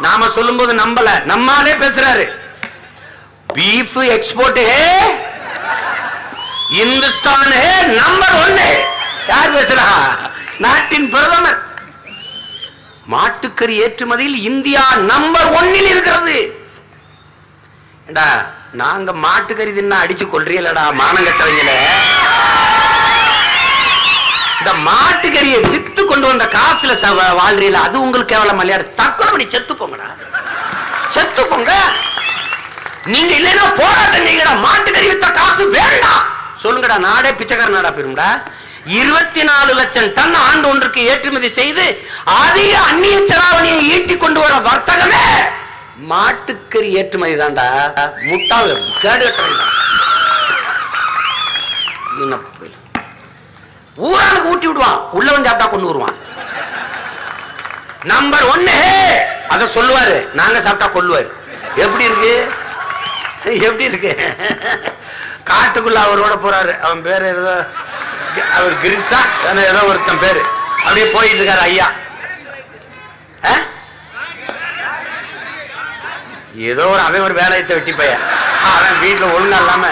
நாம சொல்லும்போது நம்பல. நம்மாலே பேசுறாரு. பீஃப் எக்ஸ்போர்ட் இந்துஸ்தான் நம்பர் ஒன்னு யார் பேசுறா? நாட்டின் பிரதமர். மாட்டுக்கறி ஏற்றுமதியில் இந்தியா நம்பர் ஒன்னில் இருக்கிறது. நாங்க மாட்டுக்கறி தின்னா அடிச்சு கொள்றீங்களடா மானங்கட்டவங்கள. இந்த மாட்டுக்கறியை கொண்டு வந்த காசுல வாழ்றீல அது உங்களுக்கு கேவலம் மலையாடு தற்கொலை பண்ணி செத்து போங்கடா செத்து போங்க நீங்க இல்லைன்னா போராட்டம் செய்யுங்கடா மாட்டுக்கறி வித்த காசு வேண்டாம் சொல்லுங்கடா நாடே பிச்சைக்கார நாடா பெரும்டா இருபத்தி நாலு லட்சம் டன் ஆண்டு ஒன்றுக்கு ஏற்றுமதி செய்து அதிக அந்நிய செலாவணியை ஈட்டி கொண்டு வர வர்த்தகமே மாட்டுக்கறி ஏற்றுமதி தான்டா. முட்டாள் கேடு கட்டுறீங்க ஊரானுக்கு ஊட்டி விடுவான். உள்ளவன் சாப்பிட்டா கொண்டு வருவான். நம்பர் ஒன்னு அத சொல்லுவாரு. நாங்க சாப்பிட்டா கொல்லுவாரு. எப்படி இருக்கு? எப்படி இருக்கு? காட்டுக்குள்ள அவரோட போறாரு. அவன் பேரு ஏதோ அவர் கிரிசா ஏதோ ஒருத்தன் பேரு. அப்படியே போயிட்டு இருக்காரு ஐயா. ஆ? ஏதோ ஒரு அவன் ஒரு வேலையத்தை வெட்டி பையன் அவன் வீட்டுல ஒழுங்கா இல்லாம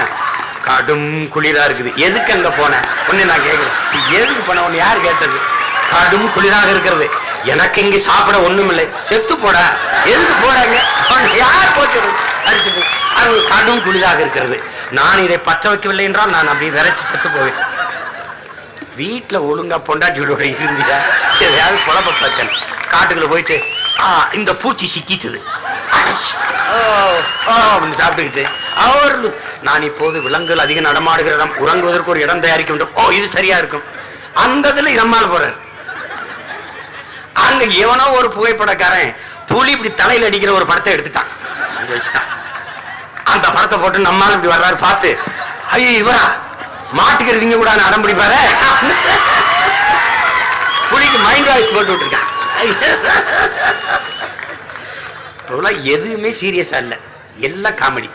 கடும் குளிரா இருக்குது. எதுக்கு அங்க போன? ஒண்ணு நான் கேக்குறேன். எதுக்கு போன? உன்னை யார் கேட்டது? கடும் குளிராக இருக்கிறது. எனக்கு இங்க சாப்பிட ஒண்ணும் இல்லை செத்து போட. எதுக்கு போறாங்க? யார் போச்சு அரிச்சு அது கடும் குளிராக இருக்கிறது. நான் இதை பற்ற வைக்கவில்லை என்றால் நான் அப்படி விரைச்சு செத்து போவேன். வீட்டுல ஒழுங்கா பொண்டாட்டியோட இருந்தியா? எதையாவது குழப்ப பார்த்தேன் காட்டுக்குள்ள போயிட்டு ஆ இந்த பூச்சி சிக்கிட்டுது. ஓ, ஓ, சாப்பிட்டுக்கிட்டு அவர் நான் இப்போது விலங்குகள் அதிகம் நடமாடுகிற இடம் உறங்குவதற்கு ஒரு இடம் தயாரிக்க வேண்டும். ஓ இது சரியா இருக்கும். அந்த இதுல நம்மால் போறார். அங்க எவனோ ஒரு புகைப்படக்காரன் புலி இப்படி தலையில அடிக்கிற ஒரு படத்தை எடுத்துட்டான். அங்க வச்சுட்டான். அந்த படத்தை போட்டு நம்மால் இப்படி வர்றாரு பார்த்து ஐயோ இவரா? மாட்டுக்கிறதுங்க கூட அடம் பிடிப்பாரு? புலிக்கு மைண்ட் வாய்ஸ் போட்டு விட்டுருக்கான். இப்போலாம் எதுவுமே சீரியஸா இல்லை. எல்லாம் காமெடி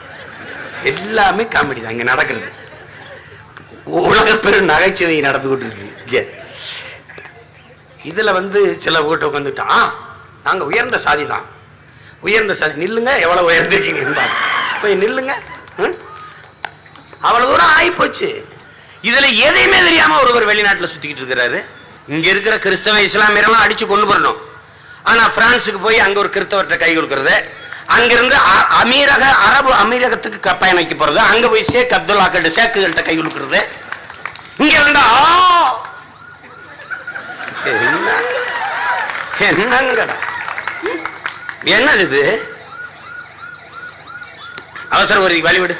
எல்லாமே காமெடி தான் இங்கே நடக்கிறது. உலக பெரும் நகைச்சுவை நடந்துகிட்டு இருக்கு இங்கே. இதில் வந்து சில வீட்டை உட்காந்துட்டான் "ஆ, நாங்கள் உயர்ந்த சாதி தான். உயர்ந்த சாதி நில்லுங்க எவ்வளோ உயர்ந்திருக்கீங்க போய் நில்லுங்க ம்? தூரம் ஆகிப்போச்சு இதில் எதையுமே தெரியாமல் ஒருவர் வெளிநாட்டில் சுற்றிக்கிட்டு இருக்கிறாரு. இங்கே இருக்கிற கிறிஸ்தவ இஸ்லாமியரெல்லாம் அடித்து கொண்டு வரணும் ஆனால் ஃப்ரான்ஸுக்கு போய் அங்கே ஒரு கிறிஸ்தவர்கிட்ட கை கொடுக்கறது அங்கிருந்து அ- அமீரக அரபு அமீரகத்துக்கு பயணிக்க போறது. அங்க போய் ஷேக் அப்துல்லா கிட்ட ஷேக்குகள்கிட்ட கை கொடுக்கறது. இங்க வந்தா என்னங்கடா? என்னது இது? அவசர ஒரு வழிவிடு.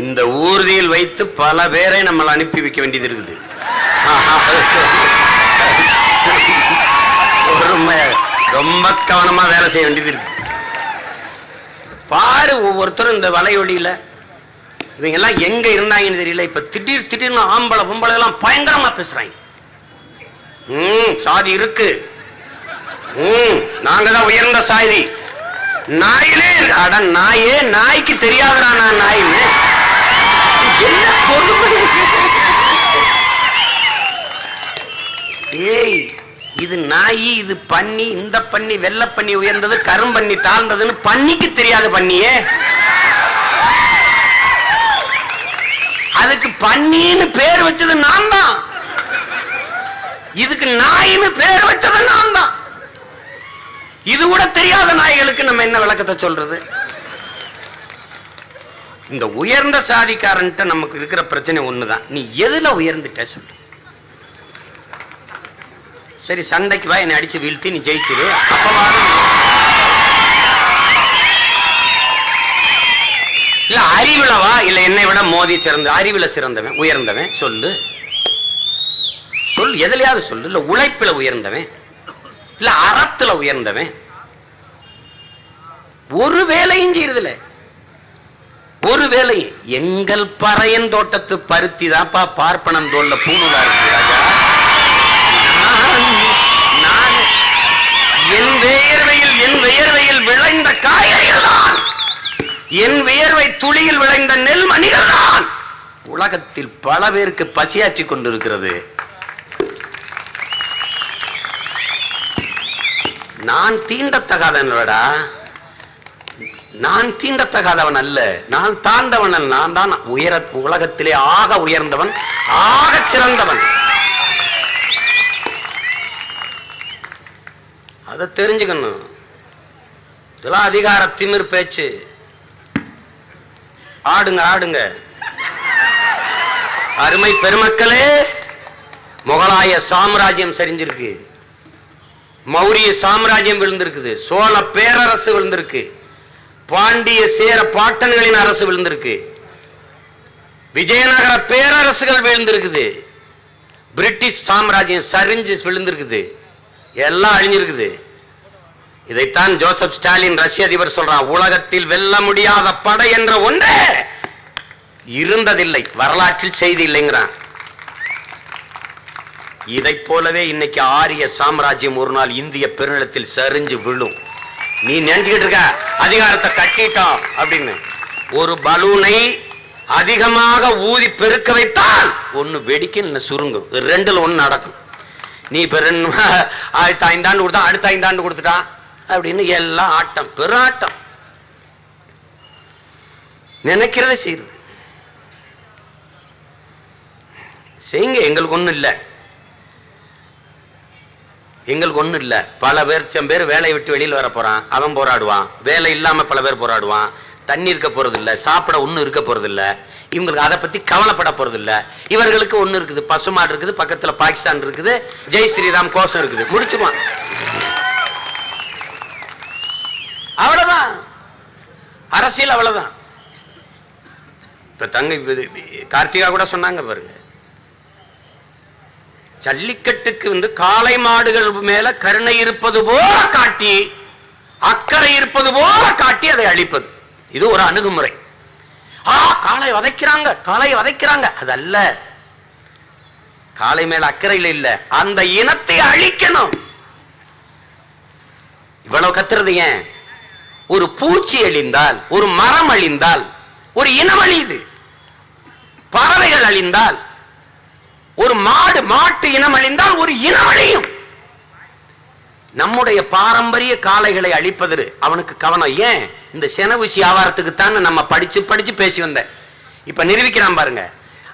இந்த ஊர்தியில் வைத்து பல பேரை நம்மளை அனுப்பி வைக்க வேண்டியது இருக்குது. ரொம்ப கவனமா வேலை செய்ய வேண்டியது இருக்கு. பாரு ஒவ்வொருத்தரும் இந்த வலையொலியில இவங்க எல்லாம் எங்க இருந்தாங்கன்னு தெரியல. இப்ப திடீர் திடீர்னு ஆம்பளை பொம்பளை எல்லாம் பயங்கரமா பேசுறாங்க. ம் சாதி இருக்கு. ம் நாங்க தான் உயர்ந்த சாதி. நாயிலே அட நாயே நாய்க்கு தெரியாதடா நான் நாயின்னு. ஏய் இது நாயி இது பன்னி இந்த பண்ணி வெள்ளை பண்ணி உயர்ந்தது கரும்பண்ணி தாழ்ந்ததுன்னு பண்ணிக்கு தெரியாது பன்னியே. அதுக்கு பன்னின்னு பேர் வச்சது நான் தான் இதுக்கு நாயின்னு பேர் வச்சது நான் தான் இது கூட தெரியாத நாய்களுக்கு நம்ம என்ன விளக்கத்தை சொல்றது? இந்த உயர்ந்த சாதிக்காரன்ட்ட நமக்கு இருக்கிற பிரச்சனை ஒண்ணுதான். நீ எதுல உயர்ந்துட்ட சொல்லு. சரி சண்டைக்கு வா என்னை அடிச்சு வீழ்த்தி நீ ஜெயிச்சிரு. அப்பவாது இல்ல அறிவுல வா. இல்ல என்னை விட மோதி சிறந்த அறிவுல சிறந்தவன் உயர்ந்தவன் சொல்லு. சொல் எதுலையாவது சொல்லு. இல்ல உழைப்புல உயர்ந்தவன். இல்ல அறத்துல உயர்ந்தவன். ஒரு வேலையும் செய்யறதில்லை. ஒருவேளை எங்கள் பறையன் தோட்டத்து பருத்தி தான்ப்பா பார்ப்பனம் தோல்ல பூணுதா இருக்கு ராஜா. நான்- நான் என் வேர்வையில் என் வியர்வையில் விளைந்த காய்கறிகள் தான் என் வியர்வை துளியில் விளைந்த நெல் மணிகள் தான் உலகத்தில் பல பேருக்கு பசியாற்றி கொண்டிருக்கிறது. நான் தீண்டத்தகாதவனடா நான் தீண்டத்தகாதவன் அல்ல. நான் தாழ்ந்தவன் அல்ல. நான் தான் உயர உலகத்திலே ஆக உயர்ந்தவன் ஆக சிறந்தவன். அதை தெரிஞ்சுக்கணும். இதெல்லாம் அதிகார திமிர் பேச்சு. ஆடுங்க ஆடுங்க. அருமை பெருமக்களே முகலாய சாம்ராஜ்யம் சரிஞ்சிருக்கு. மௌரிய சாம்ராஜ்யம் விழுந்திருக்குது. சோழ பேரரசு விழுந்திருக்கு. பாண்டிய சேர பாட்டன்களின் அரசு விழுந்திருக்கு. விஜயநகர பேரரசுகள் விழுந்திருக்குது. பிரிட்டிஷ் சாம்ராஜ்யம் சரிஞ்சு விழுந்திருக்குது. எல்லாம் அழிஞ்சிருக்குது. இதைத்தான் ஜோசப் ஸ்டாலின் ரஷ்ய அதிபர் சொல்றான் உலகத்தில் வெல்ல முடியாத படை என்ற ஒன்றே இருந்ததில்லை வரலாற்றில் செய்தி இல்லைங்கிறான் இதைப் போலவே இன்னைக்கு ஆரிய சாம்ராஜ்யம் ஒரு நாள் இந்திய பெருநிலத்தில் சரிஞ்சு விழும். நீ நினைச்சுக்கிட்டு இருக்க அதிகாரத்தை கட்டிட்டோம் அப்படின்னு. ஒரு பலூனை அதிகமாக ஊதி பெருக்க வைத்தால் ஒன்று வெடிக்கும் இல்லை சுருங்கும். ரெண்டில் ஒன்று நடக்கும். நீ இப்போ ரெண்டு அடுத்த ஐந்தாண்டு கொடுத்தா அடுத்த ஐந்தாண்டு கொடுத்துட்டான் அப்படின்னு எல்லாம் ஆட்டம் பெரும் நினைக்கிறத செய்யுது செய்யுங்க எங்களுக்கு ஒன்றும் இல்லை. எங்களுக்கு ஒன்றும் இல்லை. பல பேர் செம் பேர் வேலையை விட்டு வெளியில் வர போகிறான் அவன் போராடுவான். வேலை இல்லாமல் பல பேர் போராடுவான். தண்ணி இருக்க போகிறதில்ல சாப்பிட ஒன்றும் இருக்க போகிறதில்ல இவங்களுக்கு அதை பற்றி கவலைப்பட போகிறதில்ல இவர்களுக்கு ஒன்று இருக்குது. பசுமாடு இருக்குது. பக்கத்தில் பாகிஸ்தான் இருக்குது. ஜெய் ஸ்ரீராம் கோஷம் இருக்குது. முடிச்சுவான் அவ்வளோதான் அரசியல் அவ்வளோதான் இப்போ தங்க கார்த்திகா கூட சொன்னாங்க பாருங்கள் ஜல்லிக்கட்டுக்கு வந்து காளை மாடுகள் மேல கருணை இருப்பது போல காட்டி அக்கறை இருப்பது போல காட்டி அதை அழிப்பது. இது ஒரு அணுகுமுறை. ஆ காளை வதைக்கிறாங்க காளை வதைக்கிறாங்க. அதல்ல. காளை மேல அக்கறையில் இல்ல. அந்த இனத்தை அழிக்கணும். இவ்வளவு கத்துறது ஏன்? ஒரு பூச்சி அழிந்தால் ஒரு மரம் அழிந்தால் ஒரு இனம் அழியுது. பறவைகள் அழிந்தால் ஒரு மாடு மாட்டு இனம் அழிந்தால் ஒரு இனம் அழியும். நம்முடைய பாரம்பரிய காளைகளை அழிப்பது அவனுக்கு கவனம். ஏன்? இந்த செனவுசி வியாபாரத்துக்கு தான் நம்ம படிச்சு படிச்சு பேசி வந்தேன் இப்ப நிரூபிக்கிறான் பாருங்க.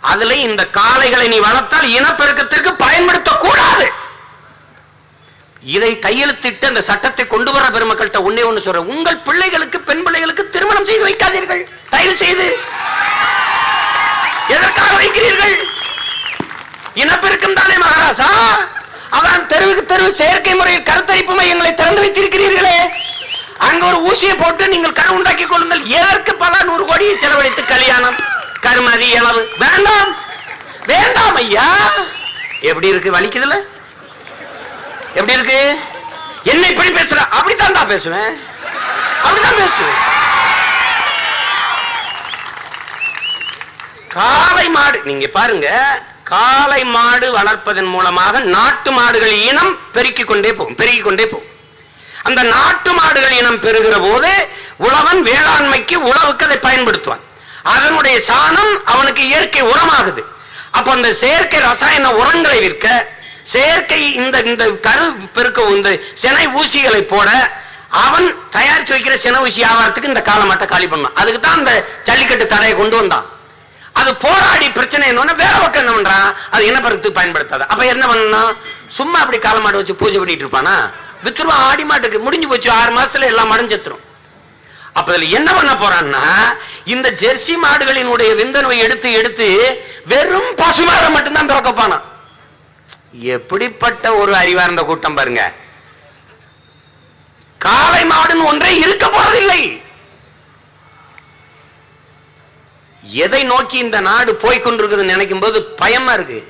அதுல இந்த காளைகளை நீ வளர்த்தால் இனப்பெருக்கத்திற்கு பயன்படுத்த கூடாது இதை கையெழுத்திட்டு அந்த சட்டத்தை கொண்டு வர பெருமக்கள்கிட்ட ஒன்னே ஒண்ணு சொல்றேன். உங்கள் பிள்ளைகளுக்கு பெண் பிள்ளைகளுக்கு திருமணம் செய்து வைக்காதீர்கள். தயவு செய்து. எதற்காக வைக்கிறீர்கள்? இனப்பெருக்கம் தானே மகாராசா அதான் தெருவுக்கு தெருவு செயற்கை முறையில் கருத்தரிப்பு மையங்களை திறந்து வைத்திருக்கிறீர்களே. அங்க ஒரு ஊசியை போட்டு நீங்கள் கரு உண்டாக்கி கொள்ளுங்கள். எதற்கு பல நூறு கோடியை செலவழித்து கல்யாணம் கருமதி இளவு? வேண்டாம். வேண்டாம் ஐயா. எப்படி இருக்கு? வலிக்குதுல எப்படி இருக்கு? என்ன இப்படி பேசுற? அப்படித்தான் தான் பேசுவேன். அப்படித்தான் பேசுவேன். காலை மாடு நீங்க பாருங்க. காளை மாடு வளர்ப்பதன் மூலமாக நாட்டு மாடுகள் இனம் பெருக்கிக் கொண்டே போகும் பெருகிக் கொண்டே போகும். அந்த நாட்டு மாடுகள் இனம் பெறுகிற போது உழவன் வேளாண்மைக்கு உழவுக்கு அதை பயன்படுத்துவான். அதனுடைய சாணம் அவனுக்கு இயற்கை உரமாகுது. அப்ப அந்த செயற்கை ரசாயன உரங்களை விற்க செயற்கை இந்த இந்த கரு பெருக்க இந்த செனை ஊசிகளை போட அவன் தயாரிச்சு வைக்கிற செனை ஊசி வியாபாரத்துக்கு இந்த காலமாட்டை காலி பண்ணான் அதுக்கு தான் அந்த ஜல்லிக்கட்டு தடையை கொண்டு வந்தான். அது போராடி பிரச்சனை என்ன வேற பக்கம் என்ன பண்றான் அது இனப்பருக்கு பயன்படுத்தாது. அப்ப என்ன பண்ணணும் சும்மா அப்படி காளை மாடு வச்சு பூஜை பண்ணிட்டு இருப்பானா? வித்துருவா ஆடி மாட்டுக்கு முடிஞ்சு போச்சு ஆறு மாசத்துல எல்லாம் மடம் அப்ப இதுல என்ன பண்ண போறான்னா இந்த ஜெர்சி மாடுகளினுடைய விந்தணுவை எடுத்து எடுத்து வெறும் பசுமாடை மட்டும்தான் பிறக்கப்பானா எப்படிப்பட்ட ஒரு அறிவார்ந்த கூட்டம் பாருங்க. காளை மாடுன்னு ஒன்றே இருக்க போறதில்லை. எதை நோக்கி இந்த நாடு போய்கொண்டிருக்குதுன்னு நினைக்கும் போது பயமா இருக்கு.